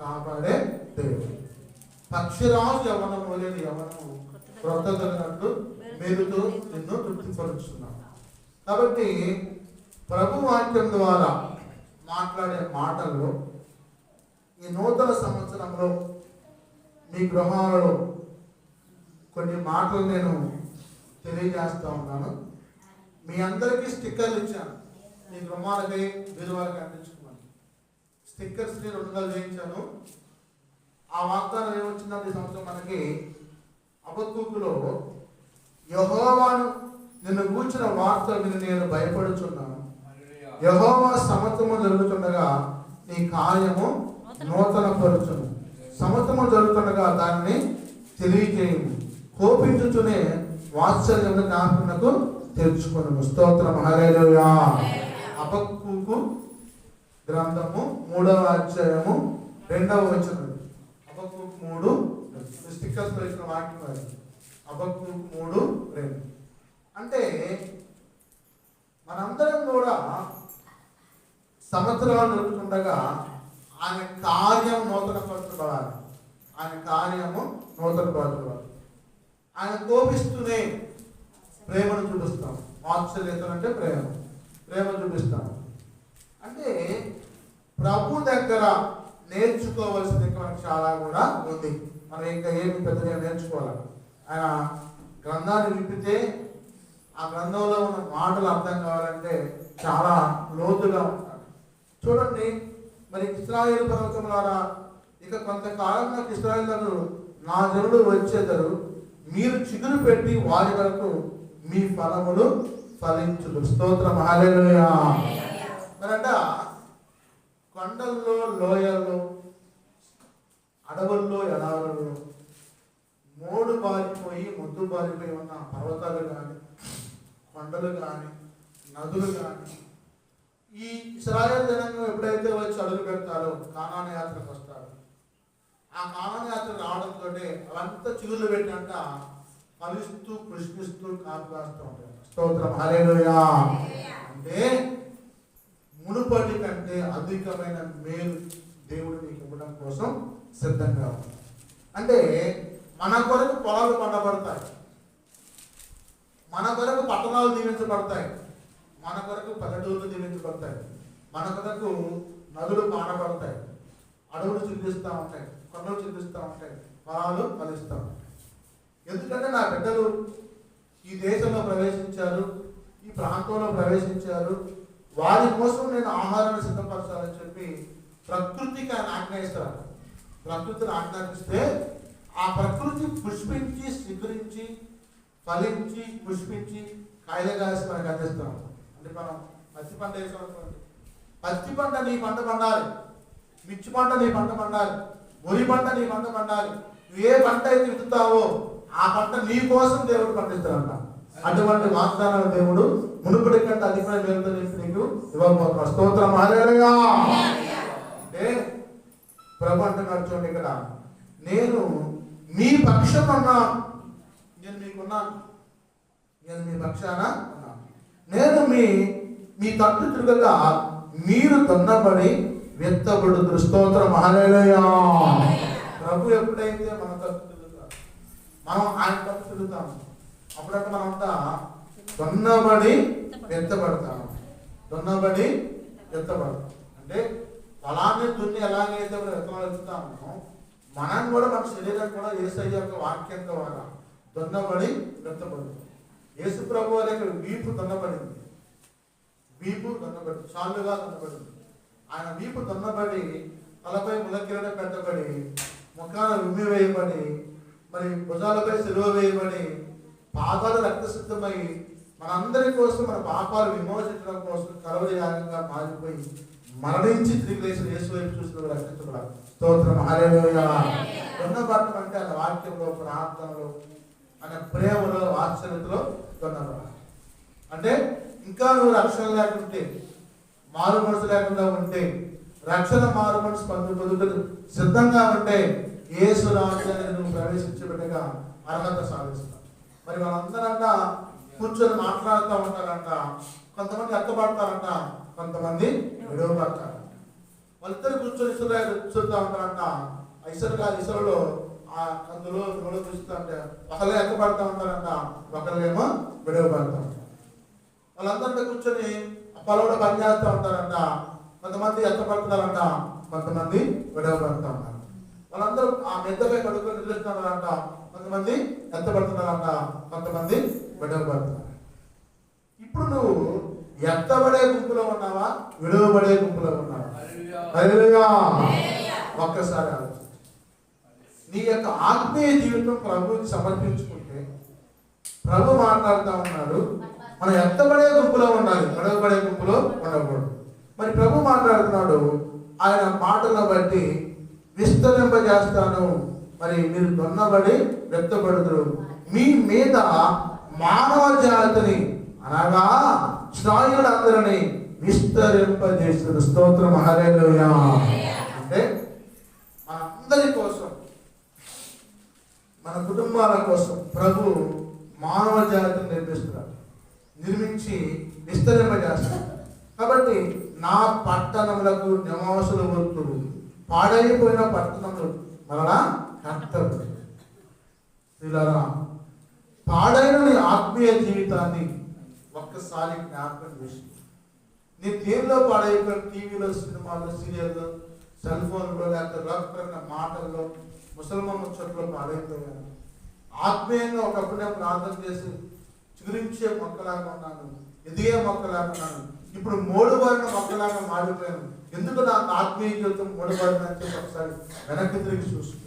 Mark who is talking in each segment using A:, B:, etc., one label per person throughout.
A: కాపాడే దేవుడు. పక్షిరాజు యవనము లేని యవనము క్రొత్తదగినట్టు మేలుతో నిన్ను తృప్తిపరుచున్నాను కాబట్టి ప్రభు వాక్యం ద్వారా మాట్లాడే మాటల్లో ఈ నూతన సంవత్సరంలో మీ గృహాలలో కొన్ని మాటలు నేను తెలియజేస్తూ ఉన్నాను. మీ అందరికీ స్టిక్కర్లు ఇచ్చాను. మీ గృహాలకై బీరువాలకి అందించుకున్నాను స్టిక్కర్స్ నేను రెండు నెలలు చేయించాను. ఆ వాగ్దానం ఏమొచ్చిందంటే ఈ సంవత్సరం మనకి అబద్ధుకులో యహోవాను నిన్ను కూర్చిన వార్తలు విని నేను భయపడుచున్నాను. యహోవా సమత్వము జరుగుతుండగా నీ కార్యము నూతన పరుచును సమత్వము జరుగుతుండగా దాన్ని తెలియజేయము కోపించుచునే వాత్సల్యము జ్ఞాపనకు తెరుచుకును స్తోత్రం. హరేలుయా అపక్కుకు గ్రంథము మూడవ అధ్యాయము రెండవ వచనం అబక్కు మూడు స్టిక్కర్స్ వేసిన వాక్యం అది అబక్కు మూడు రెండు. అంటే మనందరం కూడా సంవత్సరాలు జరుగుతుండగా ఆయన కార్యం నూతన పరచబడాలి ఆయన కార్యము నూతన పరచబడాలి ఆయన కోపిస్తూనే ప్రేమను చూపిస్తాం. వాత్సల్యతలు అంటే ప్రేమ. ప్రేమ చూపిస్తాం. అంటే ప్రభు దగ్గర నేర్చుకోవాల్సింది మనకు చాలా కూడా ఉంది. మనం ఇంకా ఏమి పెద్దగా నేర్చుకోవాలి? ఆయన గ్రంథాన్ని విప్పితే ఆ గ్రంథంలో ఉన్న మాటలు అర్థం కావాలంటే చాలా లోతుగా ఉంటాయి చూడండి మరి ఇస్రాయేల్ పర్వతం ద్వారా ఇక కొంతకాలం నాకు ఇస్రాయేల్ నా జనుడు వచ్చేదరు మీరు చిగురు పెట్టి వారి వరకు మీ ఫలములు ఫలించుడు స్తోత్రం. హల్లెలూయా. మరంట కొండల్లో లోయల్లో అడవుల్లో ఎడారుల్లో మోడు బారిపోయి ముద్దు బారిపోయి ఉన్న పర్వతాలు కానీ కొండలు కానీ నదులు కానీ ఈ ఇస్రాయల్ జనంగా ఎప్పుడైతే వచ్చి అడుగు పెడతారో కానాన యాత్రకు వస్తారు. ఆ కానాన యాత్ర రావడంతో అవంతా చిగుళ్ళు పెట్టినంట ఫలిస్తూ పుష్పిస్తూ కాపు కాస్తూ ఉంటాయి స్తోత్రం. హల్లెలూయా. అంటే మునుపటి కంటే అధికమైన మేలు దేవుడు నీకు ఇవ్వడం కోసం సిద్ధంగా ఉంది అంటే మన కొరకు పొలాలు పండబడతాయి. మన కొరకు పట్టణాలు దీవించబడతాయి. మన కొరకు పల్లెటూర్లు దీవించబడతాయి. మన కొరకు నదులు పానబడతాయి అడవులు చిందిస్తూ ఉంటాయి. కొండలు చిందిస్తూ ఉంటాయి. పొలాలు ఫలిస్తూ ఉంటాయి. ఎందుకంటే నా బిడ్డలు ఈ దేశంలో ప్రవేశించారు ఈ ప్రాంతంలో ప్రవేశించారు వారి కోసం నేను ఆహారాన్ని సిద్ధపరచాలని చెప్పి ప్రకృతికి ఆయన ఆజ్ఞాయిస్తారు. ప్రకృతిని ఆజ్ఞాపిస్తే ఆ ప్రకృతి పుష్పించి స్వీకరించి ఫలించి పుష్పించి కాయలు మనకు అందిస్తాం. అంటే మనం పత్తి పంట వేసాం పత్తి పంట నీ పంట పండాలి. మిర్చి పంట నీ పంట పండాలి. వరి పంట నీ పంట పండాలి. నువ్వు ఏ పంట అయితే విత్తుతావో ఆ పంట నీ కోసం దేవుడు పండిస్తాడంట. అటువంటి వాగ్దానాలు దేవుడు మునుపటి కంటే అధికమైన మేలుతో చేసి నీకు ఇవ్వబోతున్నాడు స్తోత్రం. హల్లెలూయా. అంటే ప్రభు అంటున్నాడు చూడండి ఇక్కడ. నేను మీ పక్షం అన్నా నేను మీకున్నాను. నేను మీ పక్షాన ఉన్నాను. నేను మీ మీ తట్టు తిరగగా మీరు తొందరపడి విత్తబడు స్తోత్రం. హల్లెలూయా. ప్రభు ఎప్పుడైతే మన తట్టు తిరుగుతాం మనం ఆయన తట్టు తిరుగుతాము. అప్పుడంటే మనంతా దొన్నబడి ఎత్తబడతాం దొన్నబడి ఎత్తబడతాం అంటే పొలాన్ని దున్ని ఎలాగైతే మనం విత్తనాలు ఎత్తుతామో మనం కూడా మన శరీరం కూడా ఏసై యొక్క వాక్యం ద్వారా దొన్నబడి ఎత్తబడుతుంది. యేసు ప్రభు ఇక్కడ వీపు దొన్నబడింది. వీపు దొన్నబడి చాలుగా దొన్నబడింది. ఆయన వీపు దొన్నబడి తలపై ములకిరణ పెట్టబడి ముఖాన ఉమ్మి వేయబడి మరి భుజాలపై సెలవు వేయబడి పాపాలు రక్తసిద్ధమై మనందరి కోసం మన పాపాలు విమోచించడం కోసం కలవరి యాగంగా మారిపోయి మరణించి తిరిగి లేచిన యేసు వైపు చూసిన రక్షించబడ స్తోత్రం. హల్లెలూయా. దున్నబడటం అంటే అది వాక్యంలో ప్రార్థనలో అనే ప్రేమలో వాత్సల్యతలో దున్నబడాలి అంటే ఇంకా నువ్వు రక్షణ లేకుంటే మారు మనసు లేకుండా ఉంటే రక్షణ మారు మనసు పొందు పొందుటకు సిద్ధంగా ఉంటే యేసు రాజ్యాన్ని నువ్వు ప్రవేశించబడగా అర్హత సాధిస్తావు. మరి వాళ్ళందరంట కూర్చొని మాట్లాడుతూ ఉంటారంట. కొంతమంది ఎత్తపడతారంట కొంతమంది విడవబడతారు వాళ్ళిద్దరు కూర్చొని ఇసులు చూస్తూ ఉంటారంట. ఇసురుగా ఇసురులో ఆ అందులో నూనె చూస్తూ ఉంటే ఒకళ్ళే ఎక్కబడతా ఉంటారంట ఒకళ్ళేమో విడవబడతా ఉంటారు. వాళ్ళందరితో కూర్చొని పొలంలో పని చేస్తూ ఉంటారంట. కొంతమంది ఎత్తపడతారంట కొంతమంది విడవబడతా ఉంటారు. వాళ్ళందరూ ఆ మెద్దపై కడుక్కొని నిలుస్తున్నారంట కొంతమంది ఎత్తబడుతున్నారంట కొంతమంది విడవబడుతున్నారు ఇప్పుడు నువ్వు ఎత్తబడే గుంపులో ఉన్నావా? విడవబడే గుంపులో ఉన్నావా. ఒక్కసారి ఆలోచించు. నీ యొక్క ఆత్మీయ జీవితం ప్రభువుకి సమర్పించుకుంటే ప్రభు మాట్లాడుతూ ఉన్నాడు. మనం ఎత్తబడే గుంపులో ఉండాలి. గొడవబడే గుంపులో ఉండకూడదు. మరి ప్రభు మాట్లాడుతున్నాడు. ఆయన మాటలను బట్టి విస్తరింపజేస్తాను. మరి మీరు దొన్నబడి వ్యక్తపడుతురు మీ మీద మానవ జాతిని అనగా స్నాయులందరినీ విస్తరింపజేస్తున్నారు స్తోత్రం. హల్లెలూయా. అంటే మనందరి కోసం మన కుటుంబాల కోసం ప్రభు మానవ జాతిని నిర్మిస్తున్నాడు నిర్మించి విస్తరింపజేస్తాడు కాబట్టి నా పట్టణములకు నివాసులు వద్దు పాడైపోయిన పట్టణములు. మరలా కర్తవ్యం. పిల్లరా పాడైన నీ ఆత్మీయ జీవితాన్ని ఒక్కసారి జ్ఞాపకం చేసి నీ తీరులో పాడైపోయిన టీవీలో సినిమాలో సీరియల్లో సెల్ ఫోన్లో లేకపోతే రకరకాల మాటల్లో ముసల్మాన్ ముచ్చట్లో పాడైపోయాను. ఆత్మీయంగా ఒకప్పుడు నేను ప్రార్థన చేసి చిగురించే మొక్కలాగా ఉన్నాను ఎదిగే మొక్కలాగా ఉన్నాను. ఇప్పుడు మూడుబారిన మొక్కలాగా మారిపోయాను. ఎందుకు నా ఆత్మీయ జీవితం మూడుబారిన ఒకసారి వెనక్కి తిరిగి చూసుకో.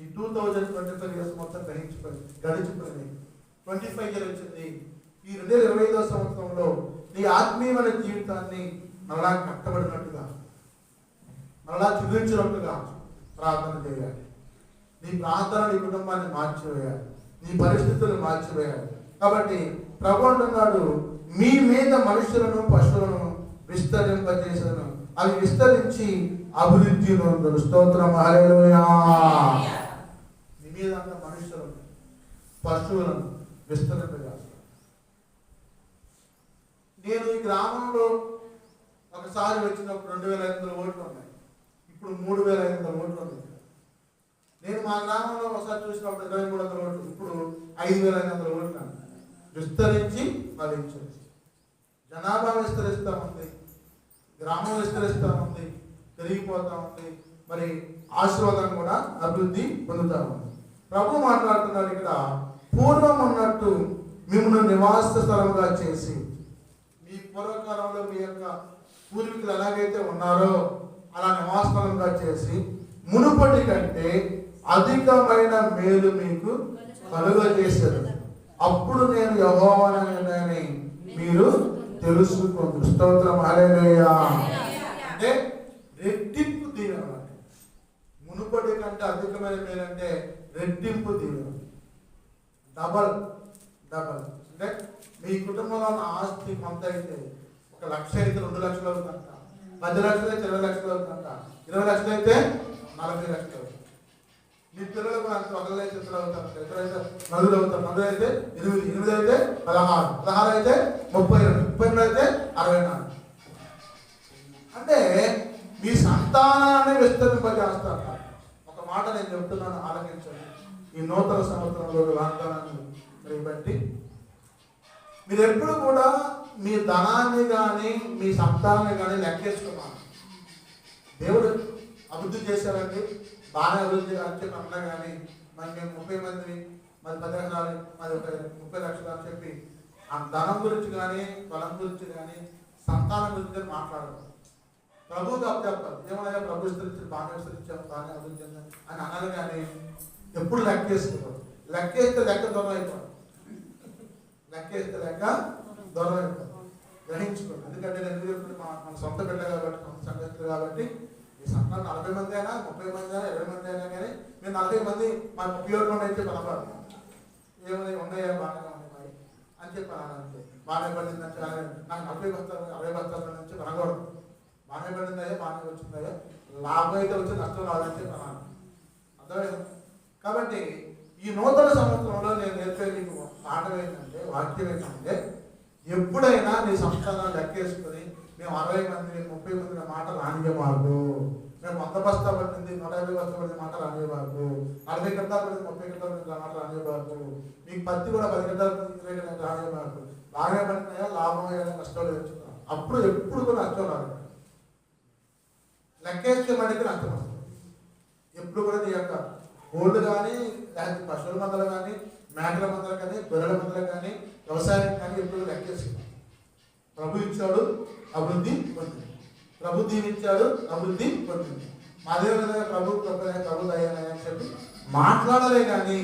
A: ఈ two thousand twenty five years మొత్తం గ్రహించుకొని గడిచిపోయింది ట్వంటీ ఫైవ్ ఇయర్ వచ్చింది. ఈ రెండు వేల ఇరవై ఐదో సంవత్సరంలో నీ ఆత్మీయమైన జీవితాన్ని మరలా కట్టబడినట్టుగా మరలా చూపించినట్టుగా ప్రార్థన చేయాలి. నీ ప్రార్థన నీ కుటుంబాన్ని మార్చివేయాలి. నీ పరిస్థితులను మార్చివేయాలి. కాబట్టి ప్రభు అంటున్నాడు మీ మీద మనుషులను పశువులను విస్తరింపజేసను. అవి విస్తరించి అభివృద్ధి స్తోత్రం. హల్లెలూయా. నీ మనుషులను పశువులను విస్తరింపజేస్తాను. నేను ఈ గ్రామంలో ఒకసారి వచ్చినప్పుడు రెండు వేల ఐదు వందల ఓట్లు ఉన్నాయి. ఇప్పుడు మూడు వేల ఐదు వందల ఓట్లు ఉన్నాయి. నేను మా గ్రామంలో ఒకసారి చూసినప్పుడు ఇరవై మూడు వందల ఓట్లు ఇప్పుడు ఐదు వేల ఐదు వందల ఓట్లు విస్తరించి ఫలించింది జనాభా విస్తరిస్తూ ఉంది. గ్రామం విస్తరిస్తూ ఉంది. పెరిగిపోతూ ఉంది. మరి ఆశీర్వాదం కూడా అభివృద్ధి పొందుతూ ఉంది. ప్రభు మాట్లాడుతున్నారు ఇక్కడ. పూర్వం ఉన్నట్టు మిమ్మల్ని నివాస స్థలంగా చేసి మీ పూర్వకాలంలో మీ యొక్క పూర్వీకులు ఎలాగైతే ఉన్నారో అలా నివాస స్థలంగా చేసి మునుపటి కంటే అధికమైన మేలు మీకు కలుగజేశారు. అప్పుడు నేను యహోవనని మీరు తెలుసుకుంటు స్తోత్రం. మారేనయ్యా అంటే రెట్టింపు దీని అన్నమాట. మునుపటి కంటే అధికమైన మేలు అంటే రెట్టింపు దీవెన డబల్ డబల్. అంటే మీ కుటుంబంలో ఉన్న ఆస్తి కొంత అయితే ఒక లక్ష అయితే రెండు లక్షలు అవుతుందంట. పది లక్షలు అయితే ఇరవై లక్షలు అవుతుందంట. ఇరవై లక్షలు అయితే నలభై లక్షలు అవుతుంది. మీ పిల్లలకు అంత ఒకళ్ళు అయితే ఇద్దరు అవుతారు. ఇద్దరు అయితే నలుగురు అవుతారు. నలుగురు అయితే ఎనిమిది ఎనిమిది అయితే పదహారు. పదహారు అయితే ముప్పై రెండు ముప్పై రెండు అయితే అరవై నాలుగు. అంటే మీ సంతానాన్ని విస్తరింపజేస్తారు. మాట నేను చెప్తున్నాను ఆలకించండి. ఈ నూతన సంవత్సరంలో వాగ్దానాన్ని మరి బట్టి మీరు ఎప్పుడు కూడా మీ ధనాన్ని కానీ మీ సంతానాన్ని కానీ లెక్కేసుకున్నాను దేవుడు అభివృద్ధి చేశారండి బాగా అభివృద్ధి అని చెప్పి అన్నా కానీ మరి మేము ముప్పై మంది మరి పది ఎకరాలు మరి ఒక ముప్పై లక్షలు అని చెప్పి ఆ ధనం గురించి కానీ బలం గురించి కానీ సంతానం గురించి కానీ మాట్లాడదు ప్రభు అప్పు చెప్పాలి ఏమన్నా ప్రభు విస్తరించారు బాగా విస్తరించారు బాగా అభివృద్ధి అని అన్నారు కానీ ఎప్పుడు లెక్కేసుకోరు లెక్కేస్తే లెక్క దూరం అయిపోవాలి లెక్కేస్తే లెక్క దూరం అయిపోతుంది గ్రహించుకోండి. ఎందుకంటే నేను ఎందుకు చెప్తున్నా, మన సొంత బిడ్డ కాబట్టి సొంత సంగతులు కాబట్టి ఈ సంతానం నలభై మంది అయినా ముప్పై మంది అయినా ఇరవై మంది అయినా కానీ మేము నలభై మంది మా ఉపయోగం అయితే కనపడదు ఏమైనా ఉన్నాయా? బాగానే ఉన్నాయి అని చెప్పి అనాలంటే బాగానే పడింది అంటే నాకు నలభై బస్తాలు అరవై బస్తాల నుంచి కొనకూడదు బాగానే పడిందయ్యా బాగానే వచ్చిందయ్యా లాభం అయితే వచ్చి నష్టం రాదంటే చెప్పి అర్థమైంది? కాబట్టి ఈ నూతన సంవత్సరంలో నేను నేర్పే నీకు పాఠం ఏంటంటే వాక్యం ఏంటంటే ఎప్పుడైనా నీ సంస్థానాన్ని లెక్కేసుకొని మేము అరవై మంది ముప్పై మంది మాట రానియే మేము వంద బస్తా పట్టింది నూట యాభై బస్తా పడింది మాట రానియే అరవై నలభై గంటలు పడింది ముప్పై గంటలు పడింది మాట రానియే మీకు పత్తి కూడా పది గంటలు పడింది ఇరవై గంటలు రానియే బాగా పడినాయా లాభం అయ్యా నష్టాలు తెచ్చుకున్నాం అప్పుడు ఎప్పుడు కూడా నష్టం రాదు. లెక్కేస్తే మనకి నష్టం ఎప్పుడు కూడా నీ యొక్క గోల్డ్ కానీ లేకపోతే పశువుల మందలు కానీ మేకల మందలు కానీ గొర్రెల మందలు కానీ వ్యవసాయం కానీ ఎప్పుడు లెక్కేసి ప్రభు ఇచ్చాడు అభివృద్ధి పొందింది. ప్రభు దీవించాడు అభివృద్ధి పొందింది. మా విధంగా ప్రభు ప్రభు దయ్యాలని చెప్పి మాట్లాడలే కానీ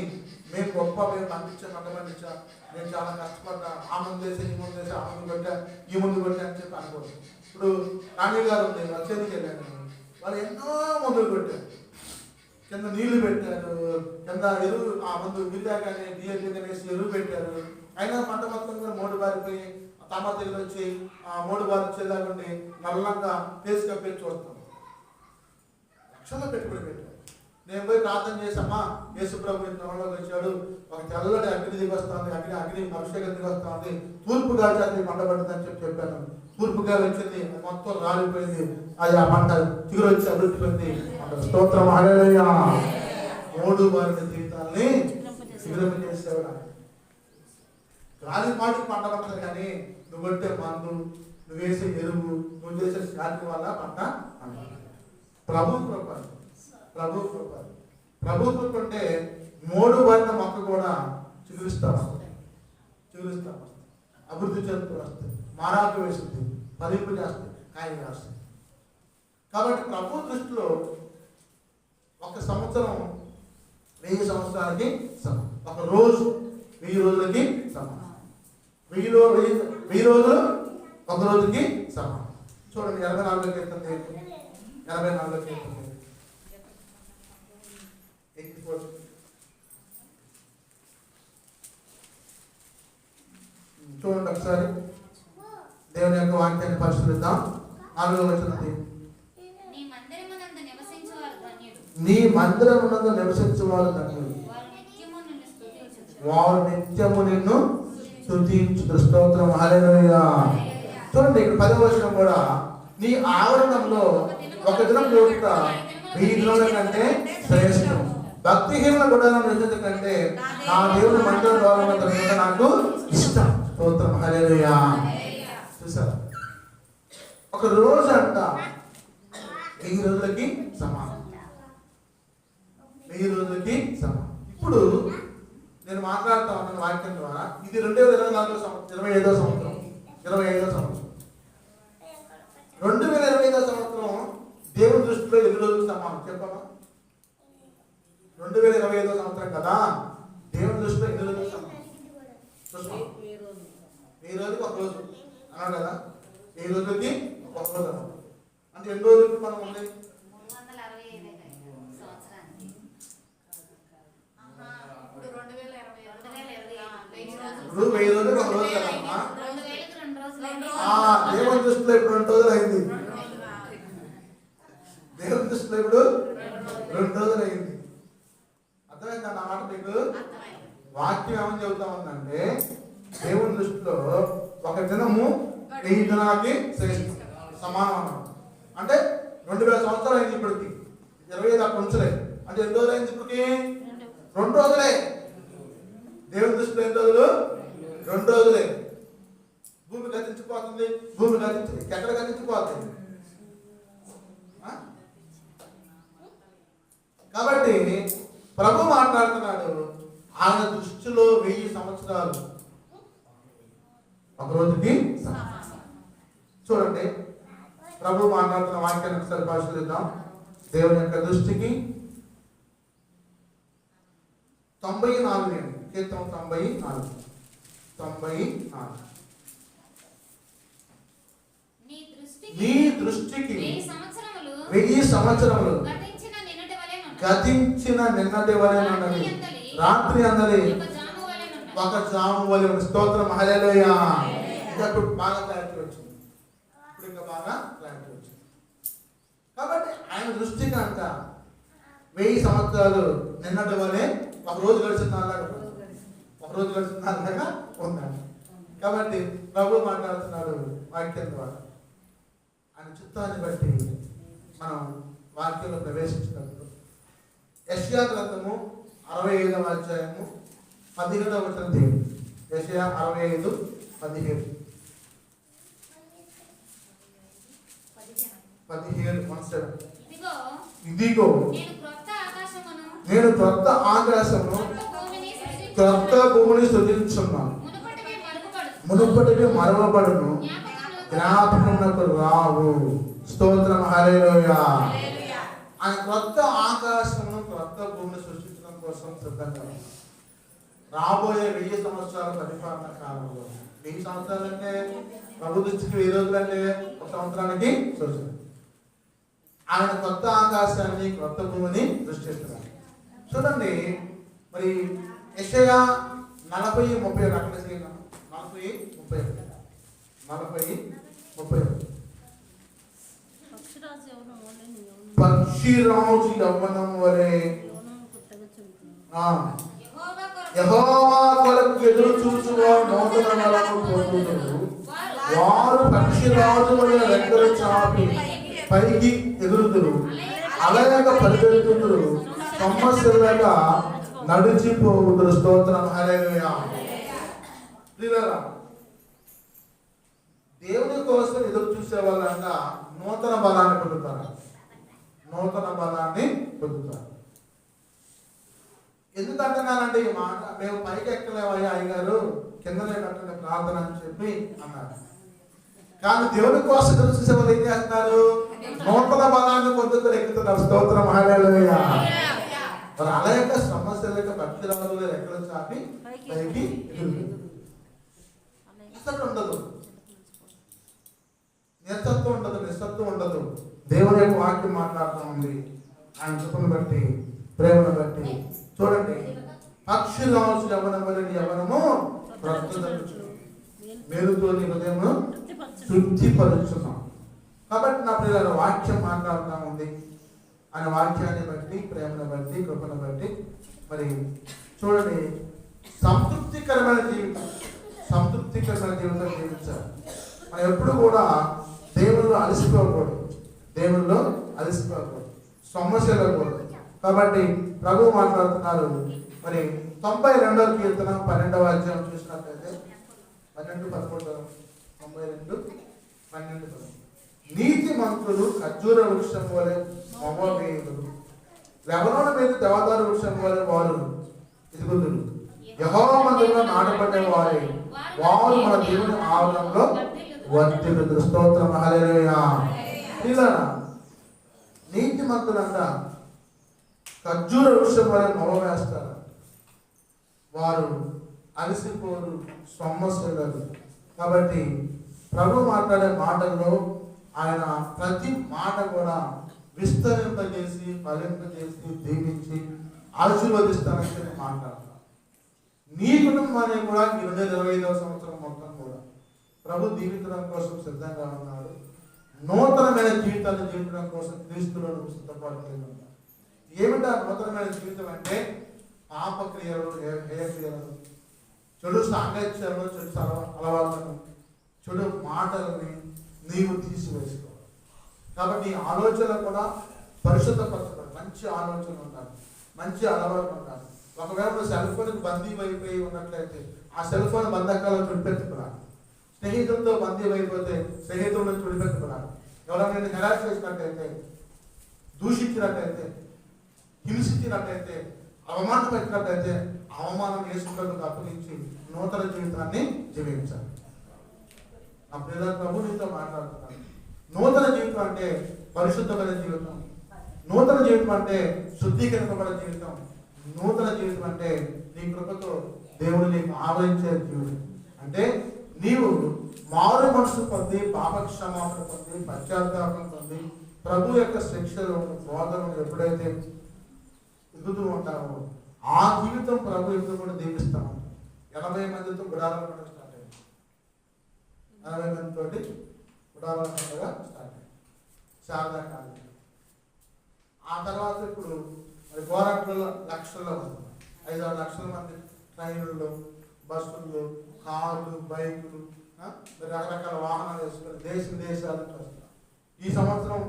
A: మేము గొప్ప మేము పంపించాం మంట పండించాం నేను చాలా కష్టపడ్డా ఆ ముందు చేసి ఈ ముందు చేసి ఆ ముందు పెట్టా ఈ ముందు పెట్టా అని చెప్పి అనుకోరు ఇప్పుడు నాని గారు ఉంది వచ్చేందుకు వెళ్ళాను వాళ్ళు ఎన్నో మందులు కొట్టారు. కింద నీళ్ళు పెట్టారు కింద ఎరువు ఆ మందు విల్లా కానీ డిఎల్టీ వేసి ఎరువు పెట్టారు. అయినా పంట మొత్తం కూడా మూడు బారిపోయి తమ దగ్గర వచ్చి ఆ మూడు బారి వచ్చేలాగుండి నల్లంగా పేసి కప్పేసి చూస్తాం. లక్షల్లో పెట్టుబడి పెట్టారు. నేను పోయి ప్రార్థన చేశామా? యేసుప్రభు నోళ్ళకి వచ్చాడు. ఒక తెల్లటి అగ్ని దిగి వస్తుంది. అగ్ని అగ్ని అభిషేకం దిగి వస్తుంది. తూర్పు గాలి పంట పడుతుందని చెప్పి చెప్పాను. తూర్పుగా వచ్చింది. మొత్తం రాలిపోయింది. అది ఆ పంట చిగురు వచ్చి అభివృద్ధి పొంది స్తోత్రం. మూడు వారి జీవితాల్ని శిబిరం చేసేవాడు ఆయన. పంట పడుతుంది కానీ నువ్వు కొట్టే మందు నువ్వు వేసే ఎరువు నువ్వు చేసే శాంతి వల్ల పంట పంట ప్రభు కృప. ప్రభు కృప ప్రభు కృప అంటే మూడు వర్ణ మొక్క కూడా చిగురిస్తా వస్తుంది చిగురిస్తా వస్తుంది అభివృద్ధి చెందుతూ వస్తుంది మారాకు వేస్తుంది పదింపు చేస్తుంది కాయ వేస్తుంది కాబట్టి ప్రభు దృష్టిలో ఒక సంవత్సరం వెయ్యి సంవత్సరాలకి సమానం. ఒక రోజు వెయ్యి రోజులకి సమానం. వెయ్యి రోజు వెయ్యి వెయ్యి రోజులు ఒక రోజుకి సమానం. చూడండి ఎనభై నాలుగు కీర్తన ఎనభై నాలుగు కీర్తన ఎయిటీ ఫోర్ చూడండి ఒకసారి. దేవుని యొక్క వాక్యాన్ని పరిశీలిద్దాం నాలుగో వచ్చినది
B: నీ మందిరమునందు నివసించువారు
A: ధన్యులు.
B: వారు నిత్యము నిన్ను
A: స్తుతించు స్తోత్రం. హల్లెలూయా. చూడండి ఇక్కడ పదవ వచనం కూడా నీ ఆవరణంలో ఒక దినం వెయ్యి దినముల కంటే శ్రేష్టం. భక్తిహీనుల గుడారం నిలిచిన కంటే నా దేవుని మందిరం ద్వారా నాకు ఇష్టం. స్తోత్రం. హల్లెలూయా. చూసారా ఒక రోజు అంట వెయ్యి రోజులకి సమానం. వెయ్యి రోజులకి సమానం. ఇప్పుడు నేను మాట్లాడుతా ఉన్న వాక్యం ద్వారా. ఇది రెండు వేల ఇరవై నాలుగో సంవత్సరం ఇరవై ఐదో సంవత్సరం. ఇరవై ఐదో సంవత్సరం రెండు వేల ఇరవై ఐదో సంవత్సరం దేవుని దృష్టిలో ఎన్ని రోజులు సమానం చెప్పమ్మా రెండు వేల ఇరవై ఐదో సంవత్సరం కదా దేవుని దృష్టిలో ఎన్ని రోజులు సమానం చూస్తాం వెయ్యి రోజుకి ఒక రోజు అన్నాడు కదా వెయ్యి రోజులకి ఒక రోజు అన్నాడు అంటే ఎన్ని రోజులకి మనం ఉంది
B: మూడు వందల అరవై ఐదే కదా సంవత్సరానికి.
C: ఇప్పుడు రెండు వేల ఇరవై
B: రెండు వేల ఇరవై ఐదు. వెయ్యి
A: ఇప్పుడు
B: రోజులు.
A: వెయ్యి రోజులు ఒక రోజు కదా అమ్మా?
B: రెండు వేలకు రెండు రోజులు అయింది.
A: ఆ దేవుని దృష్టిలో ఇప్పుడు రెండు రోజులు అయింది దేవుని దృష్టిలో ఇప్పుడు రెండు రోజులు అయింది అర్థమైందా నా మాట మీకు వాక్యం ఏమని చెబుతా ఉందంటే దేవుని దృష్టిలో ఒక దినము వెయ్యి దినాలకి శ్రేష్టం సమానం అన్నమాట అంటే రెండు వేల సంవత్సరాలు అయింది ఇప్పటికి ఇరవై ఐదు అక్కడ ఉంచలేదు అంటే ఎన్ని రోజులు అయింది ఇప్పటికి? రెండు రోజులే. దేవుని దృష్టిలో ఎన్ని రోజులు? రెండు రోజులే. భూమి గతించిపోతుంది భూమి గతించి ఎక్కడ గతించిపోతుంది కాబట్టి ప్రభు మాట్లాడుతున్నాడు. ఆయన దృష్టిలో వెయ్యి సంవత్సరాలు. ఒక రోజుకి చూడండి. ప్రభు మాట్లాడుతున్న వాక్యాన్ని ఒకసారి పరిశీలిద్దాం. దేవుని యొక్క దృష్టికి తొంభై నాలుగు అండి కీర్తనం తొంభై నాలుగు తొంభై నాలుగు
B: నీ దృష్టికి
A: నీ దృష్టికి
B: వెయ్యి సంవత్సరములు
A: వెయ్యి సంవత్సరములు
B: గతించిన నిన్నటి వలె నున్నవి.
A: గతించిన నిన్నటి వలె ఉన్నది. రాత్రి అందరి
B: ఒక జాము వలె నున్నవి.
A: ఒక జాము వలె ఉన్న స్తోత్రం. హల్లెలూయా. ఇంకా ఇప్పుడు బాగా క్లారిటీ వచ్చింది. ఇప్పుడు ఇంకా బాగా క్లారిటీ వచ్చింది. కాబట్టి ఆయన దృష్టికి అంట వెయ్యి సంవత్సరాలు నిన్నటి వలె ఒక రోజు గడిచిన దానిలాగా. ఒక రోజు గడిచిన దానిలాగా ఉందండి. కాబట్టి ప్రభు మాట్లాడుతున్నాడు వాక్యం ద్వారా. ఆయన చిత్తాన్ని బట్టి మనం వాక్యంలో ప్రవేశించినప్పుడు యష్యా గ్రంథము అరవై ఐదవ అధ్యాయము పదిహేడవ వచనం దేవుడు యష్యా అరవై ఐదు పదిహేడు. పదిహేడు వన్ సెవెన్
B: ఇదిగో నేను క్రొత్త ఆకాశమును
A: క్రొత్త
B: భూమిని
A: సృజించున్నాను.
B: మునుపటివి
A: మునుపటివి మరవబడును జ్ఞాపకమునకు రావు. స్తోత్రం. హల్లెలూయా. ఆయన క్రొత్త ఆకాశమును క్రొత్త భూమిని సృష్టించడం కోసం సిద్ధంగా. రాబోయే వెయ్యి సంవత్సరాల పరిపాలన కాలంలో వెయ్యి సంవత్సరాలంటే ప్రభు దృష్టికి వెయ్యి రోజులంటే ఒక సంవత్సరానికి సూచన ఆయన కొత్త ఆకాశాన్ని క్రొత్త భూమిని సృష్టిస్తున్నారు. చూడండి మరి యెషయా నలభై ముప్పై ఒకటి అక్కడ నలభై ముప్పై ఒకటి. నలభై ముప్పై ఒకటి.
C: పక్షిరాజు
A: యవ్వనం వలె
B: యెహోవా కొరకు
A: ఎదురు చూచువారు నూతన బలము పొందుదురు వారు పక్షిరాజు వలె రెక్కలు చాపి పైకి ఎగురుదురు అలయక పరిగెత్తుదురు సమస్యలుగా నడిచిపోవుదురు స్తోత్రం. ప్రియులారా, దేవుని కోసం ఎదురు చూసే వాళ్ళంగా నూతన బలాన్ని పొందుతారు? నూతన బలాన్ని పొందుతారు? ఎందుకు అంటున్నానంటే ఈ మాట? మేము పైకి ఎక్కలేవయ్యా అయ్యగారు కిందనే కట్టండి ప్రార్థన అని చెప్పి అన్నారు. కానీ దేవుని కోసం చూసే వాళ్ళు ఏం చేస్తున్నారు? నూతన బలాన్ని పొందుకొని ఎక్కుతున్నారు. స్తోత్రం. హల్లెలూయా. మరి అలా యొక్క లేక భక్తి రాజులు ఎక్కడ చాపి
C: పైకి.
A: అసలు ఉండదు. నిస్సత్వం ఉండదు నిస్సత్వం ఉండదు. దేవుని యొక్క వాక్యం మాట్లాడుతూ ఉంది. ఆయన కృపను బట్టి ప్రేమను బట్టి. చూడండి. పక్షిరాజు యవనం వలన యవనము ప్రస్తుతం మేలుతో హృదయము తృప్తిపరుచున్నాం. కాబట్టి నా పిల్లల వాక్యం మాట్లాడుతూ ఉంది. ఆయన వాక్యాన్ని బట్టి ప్రేమను బట్టి కృపను బట్టి. మరి చూడండి సంతృప్తికరమైన జీవితం. సంతృప్తికరమైన జీవితం జీవించాలి. మనం ఎప్పుడు కూడా దేవుల్లో అలసిపోకూడదు. దేవుల్లో అలసిపోకూడదు. సమస్యలు కాబట్టి ప్రభు మాట్లాడుతున్నారు. మరి తొంభై రెండవ కీర్తన పన్నెండవ అధ్యాయం చూసినట్లయితే పన్నెండు పదకొండు తొంభై రెండు పన్నెండు నీతి మంత్రులు ఖర్జూర వృక్షం వలె మొమ్మవేయులు లెబనోన్ మీద దేవదారు వృక్షం వలె వారు ఎదుగుదురు. యహోవ మందిరంలో నాటబడ్డ వారే వారు మన దేవుని ఆవరణలో వర్తిల్లుదురు స్తోత్రం. హల్లెలూయా. నీతి మంత్రులంట ఖర్జూర వృక్షం వలె మొమ్మ వేస్తారు. వారు అలసిపోరు సొమ్మసెల్లరు కాబట్టి ప్రభు మాట్లాడే మాటల్లో ఆయన ప్రతి మాట కూడా విస్తరింపజేసి ఫలింపజేసి దీవించి ఆశీర్వదిస్తానని చెప్పి మాట్లాడతాను నీ కుటుంబాన్ని కూడా ఈ రెండు ఇరవై ఐదవ సంవత్సరం మొత్తం కూడా ప్రభు జీవితం కోసం సిద్ధంగా ఉన్నాడు. నూతనమైన జీవితాన్ని జీవించడం కోసం క్రీస్తులను సిద్ధపడుతున్నాడు సిద్ధపడుతుంది ఏమిటా నూతనమైన జీవితం అంటే? పాప క్రియలు? హే- చెడు సాంగత్యాలను చెడు అలవాట్లను చెడు మాటలని నీవు తీసివేసుకోవాలి కాబట్టి ఆలోచన కూడా పరిశుద్ధపరచబడి మంచి ఆలోచన ఉండాలి. మంచి అలవాటు ఉండాలి. ఒకవేళ నువ్వు సెల్ ఫోన్కి బందీ అయిపోయి ఉన్నట్లయితే ఆ సెల్ ఫోన్ బంధకాలను చుడిపెట్టుకురాలి స్నేహితులతో బందీ అయిపోతే స్నేహితులను చుడిపెట్టుకురాలి ఎవరైనా నేను నిరాశ చేసినట్టయితే దూషించినట్టయితే హింసించినట్లయితే అవమానం పెట్టినట్టయితే అవమానం వేసుకున్నట్టు అప్పగించి నూతన జీవితాన్ని జీవించాలి. నా ప్రియుల ప్రభు నీతో మాట్లాడుతున్నాను. నూతన జీవితం అంటే పరిశుద్ధమైన జీవితం. నూతన జీవితం అంటే శుద్ధీకరించబడిన జీవితం. నూతన జీవితం అంటే నీ కృపతో దేవుడు నీకు ఆవరించే జీవితం అంటే నీవు మారు మనసు పొంది పాపక్షమాపణ పొంది పశ్చాత్తాపం పొంది ప్రభు యొక్క శిక్షలు బోధనలు ఎప్పుడైతే ఎదుగుతూ ఉంటాము ఆ జీవితం ప్రభు ఎదుగు కూడా దీవిస్తాము. ఎనభై మందితో గుడారాల పండుగ స్టార్ట్ అయింది. ఎనభై మందితోటి గుడారాల పండుగ స్టార్ట్ అయింది. శారదా కాలేజ్ ఆ తర్వాత ఇప్పుడు మరి గోరంట్లలో లక్షల్లో మంది. ఐదు ఆరు లక్షల మంది ట్రైన్లలో బస్సుల్లో కార్లు బైకులు రకరకాల వాహనాలు వేసుకొని దేశ దేశాలకు వస్తున్నారు. ఈ సంవత్సరం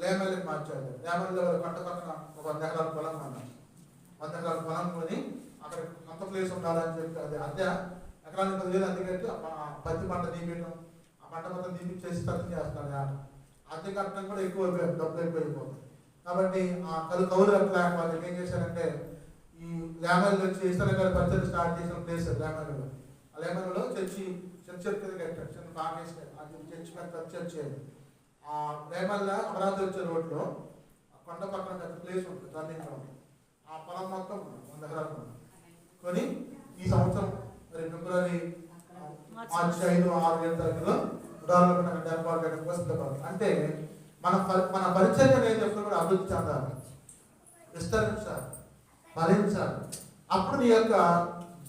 A: లేమల్ని మార్చాడు. లేమల్లో పంట పక్కన ఒక వంద ఎకరాల పొలం కొన్నాం వంద ఎకరాల పొలం కొని అక్కడ కొంత ప్లేస్ ఉండాలని చెప్పి అది అద్దె ఎకరానికి పదివేలు అద్దె కట్టి పత్తి పంట దీపించడం ఆ పంట మొత్తం తీపిచ్చేసి తగ్గి చేస్తాడు ఆట అద్దె కట్టడం కూడా ఎక్కువ అయిపోయింది, డబ్బులు ఎక్కువైపోతుంది కాబట్టి ఆ కలు కౌలు అట్లా వాళ్ళు ఏం చేశారంటే ఈ లేమల్లి వచ్చి ఇస్తారు గారి పరిచయం స్టార్ట్ చేసిన ప్లేస్ లేమల్లో ఆ లేమల్లో చర్చి చర్చ్ కింద కట్టారు చిన్న బాగేసి అది చర్చి పెద్ద చర్చ్ చేయాలి. ఆ రేమల్ల అమరావతి వచ్చే రోడ్లో ఆ కొండ పక్కన ప్లేస్ ఉంటుంది టర్నింగ్ ఆ పొలం మొత్తం వంద ఎకరాలు కొని ఈ సంవత్సరం మరి ఫిబ్రవరి మార్చి ఐదు ఆరు ఏడు తారీఖులో ఉదాహరణ డెబ్బై చేయడం కోసం సిద్ధపడాలి. అంటే మన మన పరిచయం అనేది కూడా అభివృద్ధి చెందాలి. విస్తరించాలి. భరించాలి. అప్పుడు నీ యొక్క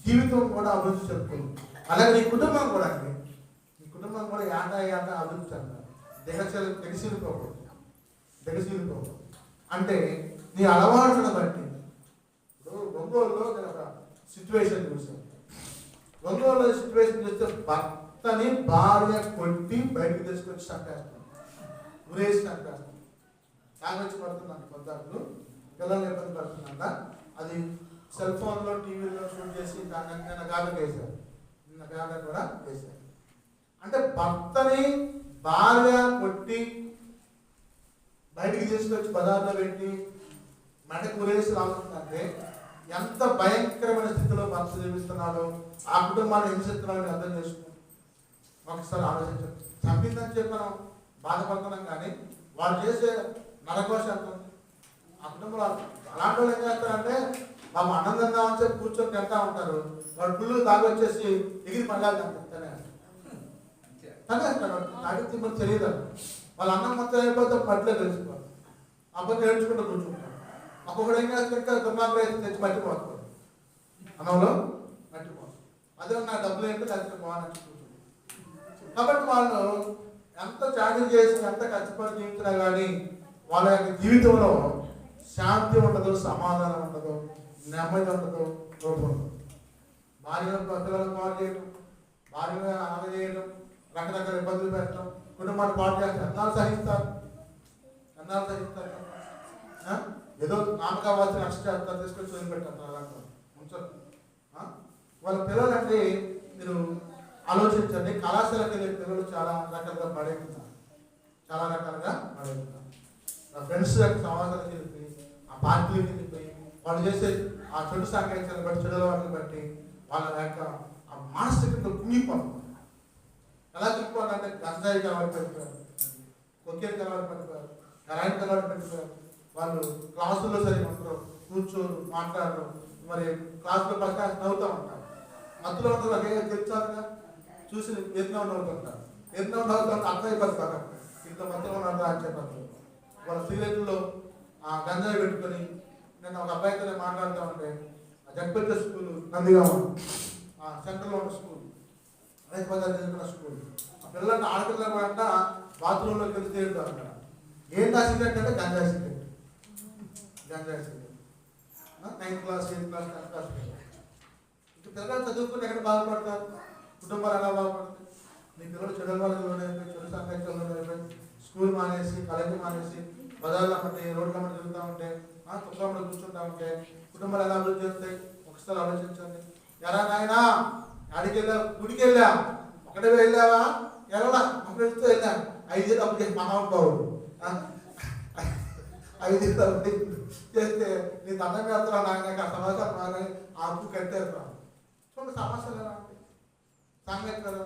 A: జీవితం కూడా అభివృద్ధి చెందుతుంది. అలాగే నీ కుటుంబం కూడా అండి. నీ కుటుంబం కూడా ఏటా ఏటా అభివృద్ధి చెందాలి. దిగచలి దిగసిరిపోకూడదు దిగసిరిపోకూడదు అంటే నీ అలవాట్లను బట్టి. ఇప్పుడు ఒంగోలులో నేను ఒక సిచ్యువేషన్ చూసాను ఒంగోలు సిచ్యువేషన్ చూస్తే భర్తని భార్య కొట్టి బయటకు తీసుకొచ్చి చంపేస్తాను ఉరేసి చంపేస్తాను తాగొచ్చి పడుతున్నాను పొద్దాకులు పిల్లలు ఇబ్బంది పడుతుందంట. అది సెల్ ఫోన్లో టీవీలో షూట్ చేసి దాన్ని నిన్న గాలకు వేశారు. నిన్న గాలకు కూడా వేశారు. అంటే భర్తని భార్య కొట్టి బయటికి తీసుకొచ్చి పదార్థం పెట్టి మెడకు ఉరేసి లాగుతుందంటే ఎంత భయంకరమైన స్థితిలో మనసు జీవిస్తున్నాడో ఆ కుటుంబాన్ని హింసిస్తున్నాడని అర్థం చేసుకో ఒకసారి ఆలోచించండి. చంపిందని చెప్పి మనం బాధపడుతున్నాం కానీ వాళ్ళు చేసే నరకోశ ఎంత ఆ కుటుంబంలో అలాంటి వాళ్ళు ఏం చేస్తారంటే మాకు అన్నం తిందామని చెప్పి కూర్చొని తింటా ఉంటారు. వాడు పుల్లు తాగొచ్చేసి ఎగిరి మళ్ళా తింటారు తనేస్తాడు తాగితే మనకు తెలియదు వాళ్ళ అన్నం మొత్తం అయిపోతే పట్లే తెలుసుకోవాలి. అప్పుడు నేర్చుకుంటూ కూర్చుంటారు ఒక్కొక్కడు ఏం చేస్తుంటే దుర్మార్గం అయితే తెచ్చి మట్టిపోతుంది అన్నంలో మట్టిపోతుంది అదే నా డబ్బులు ఏంటో లేకపోతే బాగున్నట్టు కాబట్టి వాళ్ళు ఎంత త్యాగం చేసి ఎంత కష్టపడి జీవించినా కానీ వాళ్ళ యొక్క జీవితంలో శాంతి ఉండదు సమాధానం ఉండదు నెమ్మది ఉండదు లోపం ఉండదు. భార్య పిల్లలను పాడు చేయడం భార్య చేయడం రకరకాల ఇబ్బందులు పెట్టడం కుటుంబాన్ని పాటు చేస్తారు. ఎన్నాళ్ళు సహిస్తారు. ఎన్నాళ్ళు సహిస్తారు. ఏదో నాకు కావాల్సిన నష్టం చేస్తారు తీసుకొచ్చి వదిలిపెట్టారు అలాంటి ఉంచరు ఆ? వాళ్ళ పిల్లలంటే మీరు ఆలోచించండి. కళాశాలకు వెళ్ళే పిల్లలు చాలా రకాలుగా పడేస్తున్నారు. చాలా రకాలుగా పడేస్తున్నారు. నా ఫ్రెండ్స్ యొక్క సమాజాలకు వెళ్ళిపోయి ఆ పార్టీలకు వెళ్ళిపోయి వాళ్ళు చేసే ఆ చెడు సాంకేతికతను బట్టి చెడు అలవాట్లను బట్టి వాళ్ళ యొక్క ఆ మానసికంగా కుంగిపోతుంది ఎలా కుంగిపోవాలంటే గంజాయి అలవాటు పడిపోయారు కొక్కేరు అలవాటు పడిపోయారు కరాయికి అలవాటు పెట్టుకున్నారు వాళ్ళు క్లాసుల్లో సరిగ్గా ఉంటారు కూర్చోరు మాట్లాడరు. మరి క్లాసులో ప్రకాశం నవ్వుతూ ఉంటారు. మధ్యలో ఉంటారు వాళ్ళకి ఏం తెలుసారుగా చూసి ఎన్నో నవ్వుతుంటారు. ఎన్నో నవ్వుతుంటే అర్థం అయిపోతారు ఇంత మధ్యలో ఉన్నారు అని చెప్పారు వాళ్ళ సీరియల్లో ఆ గంజాయి పెట్టుకొని నేను ఒక అబ్బాయితోనే మాట్లాడుతూ ఉంటే ఆ జడ్పెట్ట స్కూల్ నందిగా సెంటర్లో ఉన్న రైతు బజార్ చదువుకున్న స్కూల్ ఆ పిల్లలు ఆడపిల్లలు కూడా అంట బాత్రూంలోకి వెళ్ళి తేలుతారు అక్కడ. ఏం ఆ అంటే ganja cigarette. Ganja cigarette. Ninth class eighth class tenth class ఇంకా పిల్లలు చదువుకుని ఎక్కడ బాధపడతారు? కుటుంబాలు ఎలా బాగుపడతాయి మీ పిల్లలు చెడు వాళ్ళలోనే చెడు సంఘటనలోనే స్కూల్ మానేసి కాలేజీ మానేసి బజార్లో అమ్మటి రోడ్ల అమ్మటి తిరుగుతూ ఉంటే ఆ కుటుంబంలో కూర్చుంటా ఉంటే కుటుంబాలు ఎలా అభివృద్ధి చేస్తాయి ఒకసారి ఆలోచించండి. ఎలా నాయనా! ఆడికి వెళ్ళా గుడికి వెళ్ళా ఒకటే వెళ్ళావా ఎలా మా ఫ్రెండ్స్తో వెళ్ళా ఐదు అప్పుడు చేసి మహానుభావుడు? ఐదు అప్పుడు చేస్తే నీ దండం పెడతా నాయన? ఆ సమాచారం నాయన ఆ అప్పు కట్టారు చూడండి సమస్యలు సంగతి కదా?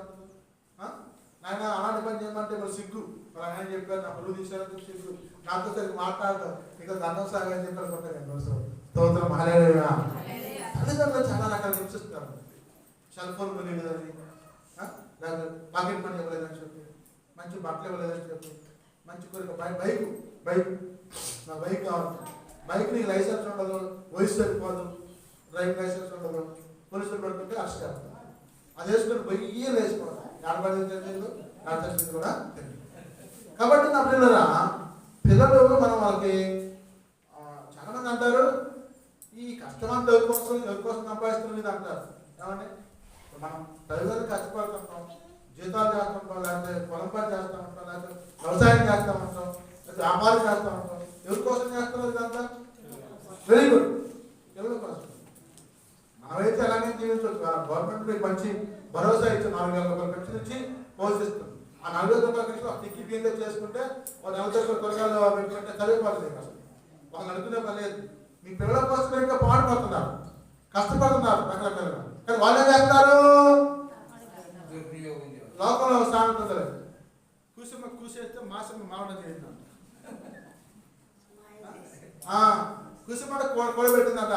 A: నాయన అలాంటి పని చేయమంటే మరి సిగ్గు. మరి ఆయన చెప్పారు నా పరువు తీసారు సిగ్గు. నాతో సరిగ్గా మాట్లాడతాం ఇక దండం సాగు అని చెప్పి అనుకుంటాను నేను స్తోత్రం హల్లెలూయా తల్లిదండ్రులు చాలా రకాలు హింసిస్తున్నారు సెల్ ఫోన్ కొనిలేదని లేదా పాకెట్ మనీ ఇవ్వలేదని చెప్పి మంచి బట్టలు ఇవ్వలేదని చెప్పి మంచి కోరిక బైక్ బైక్ నా బైక్ కావాలి. బైక్ నీకు లైసెన్స్ ఉండదు వయసు సరిపోదు డ్రైవింగ్ లైసెన్స్ ఉండదు పోలీసులు పడుతుంటే అరెస్ట్ చేస్తారు. అది వేసుకొని పోయి వేసుకోవాలి ఆడపడి తెలియదు కూడా తెలియదు. కాబట్టి నా పిల్లరా పిల్లలు మనం వాళ్ళకి చాలామంది చాలా మంది అంటారు ఈ కష్టమంతా ఎవరి కోసం ఎవరి కోసం సంపాదిస్తున్నది అంటారు. ఏమంటే మనం తల్లిదండ్రులు కష్టపడుతుంటాం జీతాలు చేస్తూ ఉంటాం లేకపోతే పొలం పని చేస్తూ ఉంటాం లేకపోతే వ్యవసాయం చేస్తూ ఉంటాం లేకపోతే వ్యాపారం చేస్తూ ఉంటాం. ఎవరి కోసం చేస్తున్నారు ఇదంతా? వెరీ గుడ్ ఎవరి కోసం? మనమైతే అలాగే జీవించవచ్చు. గవర్నమెంట్ మీకు మంచి భరోసా ఇచ్చి నాలుగు వేల రూపాయల పెన్షన్ ఇచ్చి పోషిస్తుంది. ఆ నలభై వేల రూపాయల పెన్షన్ టిక్కి బీందో చేసుకుంటే ఒక నలభై రూపాయల త్వరగా పెట్టుకుంటే చదివిపోతుంది అసలు వాళ్ళు అనుకునే పని లేదు. మీ పిల్లల కోసం ఇంకా పాటుపడుతున్నారు కష్టపడుతున్నారు రకరకాలుగా. కానీ వాళ్ళు ఏం చేస్తారు? లోకంలో ఒక సామెత కూసమ్మ కూసేస్తే మాసమ్మ మావడం చేయిందంట కూసమ్మ కూడబెట్టిందంట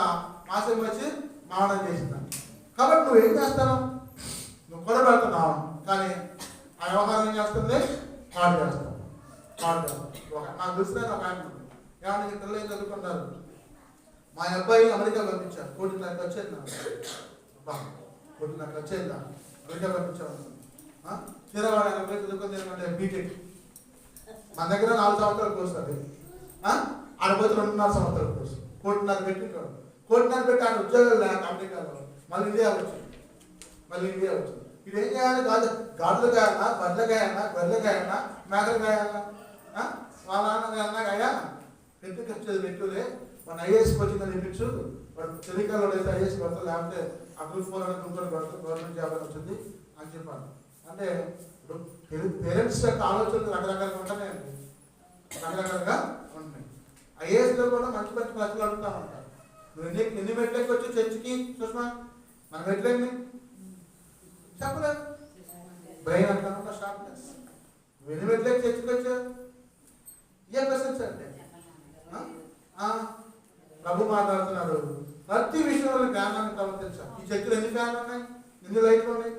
A: మాసమ్మ వచ్చి మావడం చేసిందంట కాబట్టి నువ్వు ఏం చేస్తావు? నువ్వు కూడబెడుతున్నావు కానీ ఆ వ్యవహారం ఏం చేస్తుంది? పాడు చేస్తావు. పాడు చేస్తావు. నాకు తెలిసిన ఒక ఆయన ఏమన్నా ఈ పిల్లలు చదువుకుంటారు? మా అబ్బాయి అమెరికా పంపించారు కోటి నాకు వచ్చేది నాకు అబ్బా, కోటి నాకు వచ్చేది అమెరికా పంపించాను తీరవాడ చదువుకుంది ఏంటంటే బీటెక్. మన దగ్గర నాలుగు సంవత్సరాలు కోర్సు అది. ఆ? రెండున్నర సంవత్సరాల కోర్సు. కోటిన్నర పెట్టి కోటిన్నర పెట్టి ఆయన ఉద్యోగాలు లేక అమెరికాలో మళ్ళీ ఇండియా వచ్చింది. మళ్ళీ ఇండియా వచ్చింది. ఇది ఏం చేయాలి? కాదు గాజులు కాయాలా బడ్ల కాయాలా మా కాయాలా నాన్న కాయా పెట్టి వచ్చేది పెట్టులే మన ఐఏఎస్ కోచింగ్ అని చెప్పించు వాడు తెలియకాలో అయితే ఐఏఎస్ పడతారు లేకపోతే గ్రూప్ ఫోర్ అని గ్రూప్ పడతారు గవర్నమెంట్ జాబ్ అని వచ్చింది అని చెప్పాను అంటే ఇప్పుడు పేరెంట్స్ యొక్క ఆలోచనలు రకరకాలుగా ఉంటాయండి రకరకాలుగా ఉంటాయి ఐఏఎస్లో కూడా మంచి మంచి ప్రశ్నలు అడుగుతా ఉంటారు. నువ్వు ఎన్ని ఎన్ని మెట్లకి వచ్చి చర్చికి సుష్మా? మన మెట్లెన్ని చెప్పలేదు బ్రెయిన్ అట్లా ఉంటా షార్ప్నెస్ నువ్వు ఎన్ని మెట్లకి చర్చికి వచ్చావు ఏ క్వశ్చన్స్ అంటే ఆ? ఆ, ప్రభు మాట్లాడుతున్నాడు ప్రతి విషయంలో జ్ఞానాన్ని ప్రవర్తించాలి ఈ చర్చలు ఎన్ని ఫ్యాన్లు ఉన్నాయి? ఎన్ని లైట్లు ఉన్నాయి?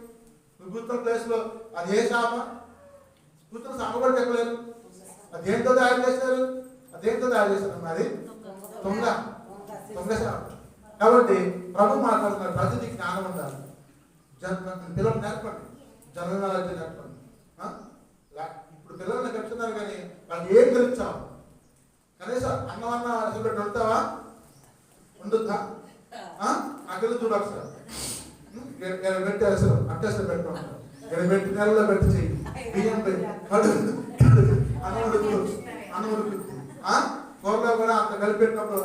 A: నువ్వు కూర్చున్న ప్లేస్లో అది ఏ శాప కూర్చున్న శాప కూడా చెప్పలేదు అది దేంతో తయారు చేశారు? అదేంతో తయారు చేశారు మరి? దొంగ. దొంగ శాప కాబట్టి ప్రభు మాట్లాడుతున్నాడు ప్రతిదీ జ్ఞానం ఉండాలి. జన పిల్లలు నేర్పండి. General knowledge నేర్పండి. ఆ? ఇప్పుడు పిల్లల్ని పెంచుతున్నారు కానీ వాళ్ళు ఏం తెలుస్తావు కనీసం అన్నం అన్న అసలు పెట్టి వండుతావా? ఆ? నాకెళ్ళి చూడు ఒకసారి ఇక్కడ పెట్టి అసలు అట్టేసలు పెట్టుకుంటాం ఇక్కడ పెట్టి నెలలో పెట్టి చెయ్యి. బియ్యం కడుగు అన్నం ఉడుకు అన్నం ఉడుకు కూరలో కూడా అంత కలిపెట్టినప్పుడు